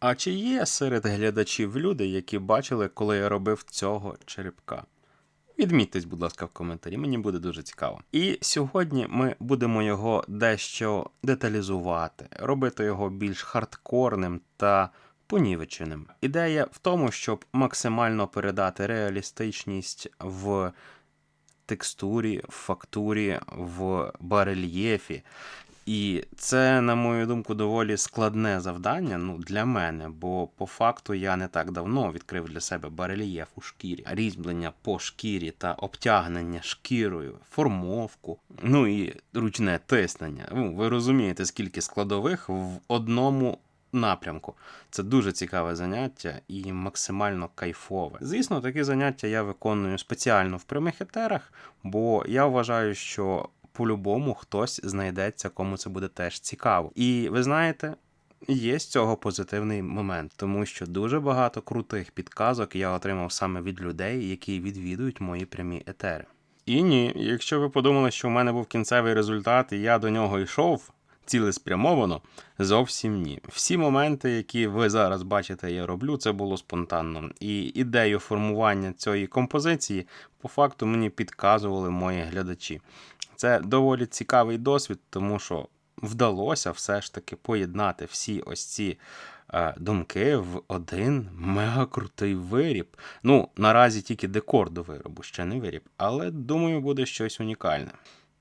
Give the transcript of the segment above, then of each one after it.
А чи є серед глядачів люди, які бачили, коли я робив цього черепка? Відмітьтесь, будь ласка, в коментарі, мені буде дуже цікаво. І сьогодні ми будемо його дещо деталізувати, робити його більш хардкорним та понівеченим. Ідея в тому, щоб максимально передати реалістичність в текстурі, в фактурі, в барельєфі. І це, на мою думку, доволі складне завдання ну, для мене, бо по факту я не так давно відкрив для себе барельєф у шкірі, різьблення по шкірі та обтягнення шкірою, формовку, ну і ручне тиснення. Ну, ви розумієте, скільки складових в одному напрямку. Це дуже цікаве заняття і максимально кайфове. Звісно, такі заняття я виконую спеціально в прямих етерах, бо я вважаю, що по-любому хтось знайдеться, кому це буде теж цікаво. І ви знаєте. Є з цього позитивний момент, тому що дуже багато крутих підказок я отримав саме від людей, які відвідують мої прямі етери. І ні, якщо ви подумали, що в мене був кінцевий результат, і я до нього йшов цілеспрямовано, зовсім ні. Всі моменти, які ви зараз бачите, я роблю, це було спонтанно. І ідею формування цієї композиції по факту мені підказували мої глядачі. Це доволі цікавий досвід, тому що вдалося все ж таки поєднати всі ось ці е, думки в один мега крутий виріб. Ну, наразі тільки декор до виробу, ще не виріб, але думаю, буде щось унікальне.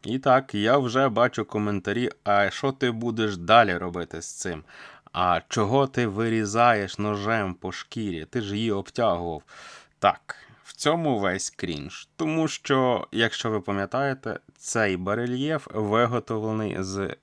І так, я вже бачу коментарі, а що ти будеш далі робити з цим? А чого ти вирізаєш ножем по шкірі? Ти ж її обтягував. Так, в цьому весь крінж. Тому що, якщо ви пам'ятаєте, цей барельєф виготовлений з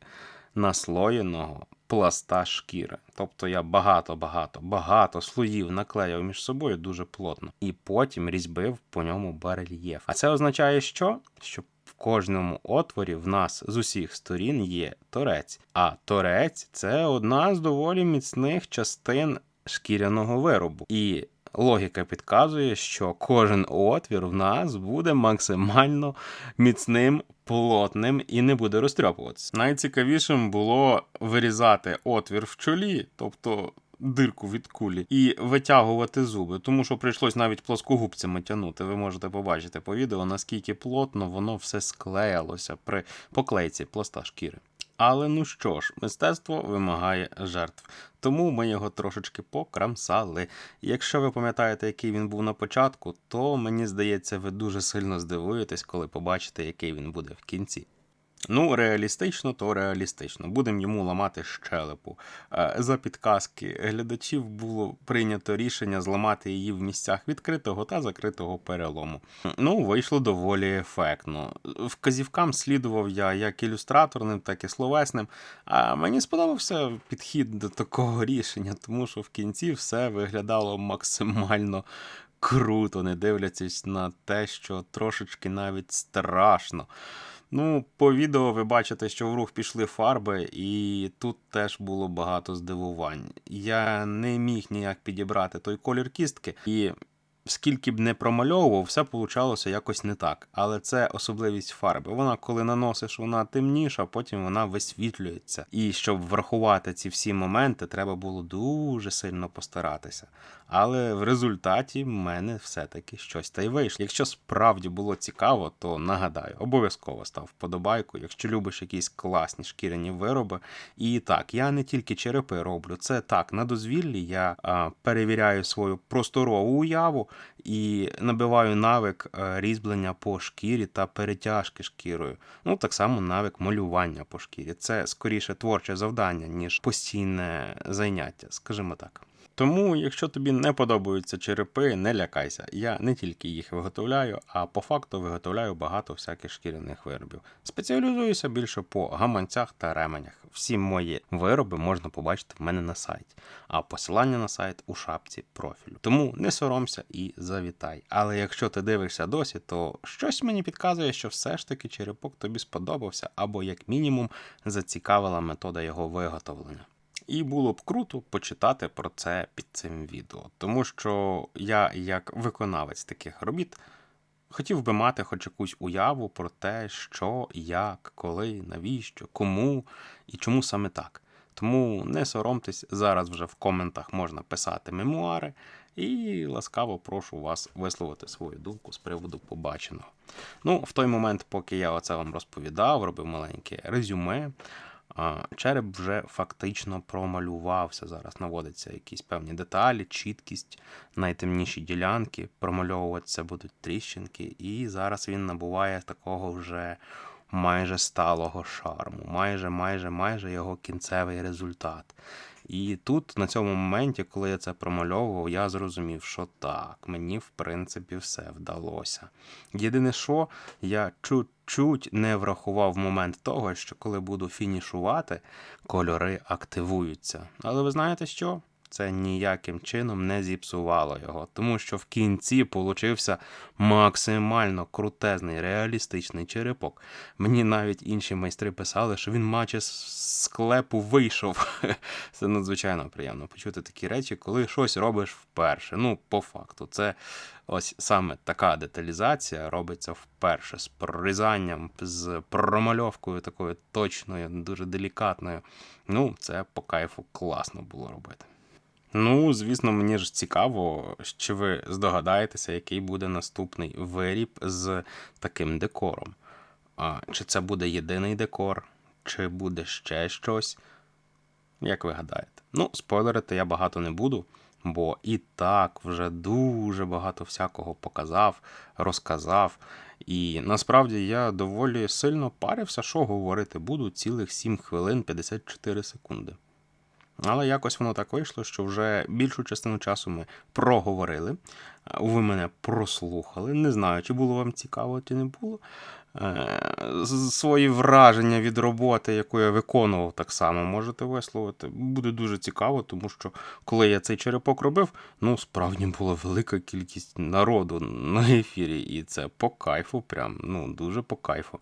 наслоєного пласта шкіри. Тобто я багато-багато, багато слоїв наклеїв між собою дуже плотно, і потім різьбив по ньому барельєф. А це означає, що? Що в кожному отворі в нас з усіх сторін є торець. А торець це одна з доволі міцних частин шкіряного виробу. І логіка підказує, що кожен отвір в нас буде максимально міцним. Плотним і не буде розтрьопуватися. Найцікавішим було вирізати отвір в чолі, тобто дирку від кулі, і витягувати зуби, тому що прийшлось навіть плоскогубцями тягнути. Ви можете побачити по відео, наскільки плотно воно все склеїлося при поклейці пласта шкіри. Але ну що ж, мистецтво вимагає жертв, тому ми його трошечки покрамсали. Якщо ви пам'ятаєте, який він був на початку, то мені здається, ви дуже сильно здивуєтесь, коли побачите, який він буде в кінці. Ну, реалістично, то реалістично. Будемо йому ламати щелепу. Е, За підказки глядачів було прийнято рішення зламати її в місцях відкритого та закритого перелому. Ну, вийшло доволі ефектно. Вказівкам слідував я як ілюстраторним, так і словесним. А мені сподобався підхід до такого рішення, тому що в кінці все виглядало максимально круто, не дивлячись на те, що трошечки навіть страшно. Ну, по відео ви бачите, що в рух пішли фарби, і тут теж було багато здивувань. Я не міг ніяк підібрати той колір кістки, і скільки б не промальовував, все получалося якось не так. Але це особливість фарби. Вона, коли наносиш, вона темніша, потім вона висвітлюється. І щоб врахувати ці всі моменти, треба було дуже сильно постаратися. Але в результаті в мене все-таки щось та й вийшло. Якщо справді було цікаво, то нагадаю, обов'язково став вподобайку, якщо любиш якісь класні шкіряні вироби. І так, я не тільки черепи роблю, це так, на дозвіллі я а, перевіряю свою просторову уяву і набиваю навик різьблення по шкірі та перетяжки шкірою. Ну, так само навик малювання по шкірі. Це скоріше творче завдання, ніж постійне заняття, скажімо так. Тому, якщо тобі не подобаються черепи, не лякайся. Я не тільки їх виготовляю, а по факту виготовляю багато всяких шкіряних виробів. Спеціалізуюся більше по гаманцях та ременях. Всі мої вироби можна побачити в мене на сайті, а посилання на сайт у шапці профілю. Тому не соромся і завітай. Але якщо ти дивишся досі, то щось мені підказує, що все ж таки черепок тобі сподобався, або як мінімум зацікавила метода його виготовлення. І було б круто почитати про це під цим відео, тому що я, як виконавець таких робіт, хотів би мати хоч якусь уяву про те, що, як, коли, навіщо, кому і чому саме так. Тому не соромтесь, зараз вже в коментах можна писати мемуари, і ласкаво прошу вас висловити свою думку з приводу побаченого. Ну, в той момент, поки я оце вам розповідав, робив маленьке резюме. Череп вже фактично промалювався. Зараз наводяться якісь певні деталі, чіткість, найтемніші ділянки, промальовуватися будуть тріщинки, і зараз він набуває такого вже майже сталого шарму, майже, майже, майже його кінцевий результат. І тут, на цьому моменті, коли я це промальовував, я зрозумів, що так, мені в принципі все вдалося. Єдине, що я чуть-чуть не врахував момент того, що коли буду фінішувати, кольори активуються. Але ви знаєте що? Це ніяким чином не зіпсувало його, тому що в кінці получився максимально крутезний, реалістичний черепок. Мені навіть інші майстри писали, що він наче з склепу вийшов. Це надзвичайно приємно почути такі речі, коли щось робиш вперше. Ну, по факту, це ось саме така деталізація робиться вперше з прорізанням, з промальовкою такою точною, дуже делікатною. Ну, це по кайфу класно було робити. Ну, звісно, мені ж цікаво, чи ви здогадаєтеся, який буде наступний виріб з таким декором. А, Чи це буде єдиний декор, чи буде ще щось? Як ви гадаєте? Ну, спойлерити я багато не буду, бо і так вже дуже багато всякого показав, розказав. І насправді я доволі сильно парився, що говорити буду цілих 7 хвилин 54 секунди. Але якось воно так вийшло, що вже більшу частину часу ми проговорили. Ви мене прослухали. Не знаю, чи було вам цікаво, чи не було. Е, свої враження від роботи, яку я виконував, так само можете висловити. Буде дуже цікаво, тому що коли я цей черепок робив, ну справді була велика кількість народу на ефірі, і це по кайфу, прям ну дуже по кайфу.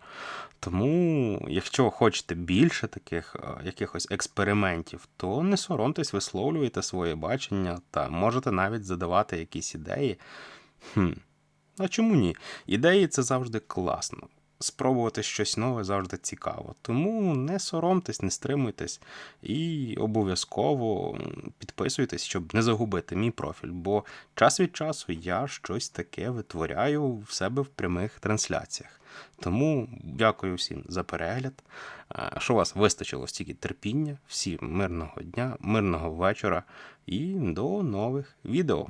Тому, якщо хочете більше таких е, якихось експериментів, то не соромтесь, висловлюйте своє бачення та можете навіть задавати якісь Хм. А чому ні? Ідеї це завжди класно спробувати щось нове завжди цікаво. Тому не соромтесь, не стримуйтесь і обов'язково підписуйтесь, щоб не загубити мій профіль. Бо час від часу я щось таке витворяю в себе в прямих трансляціях. Тому дякую всім за перегляд. Що у вас вистачило стільки терпіння, всім мирного дня, мирного вечора і до нових відео.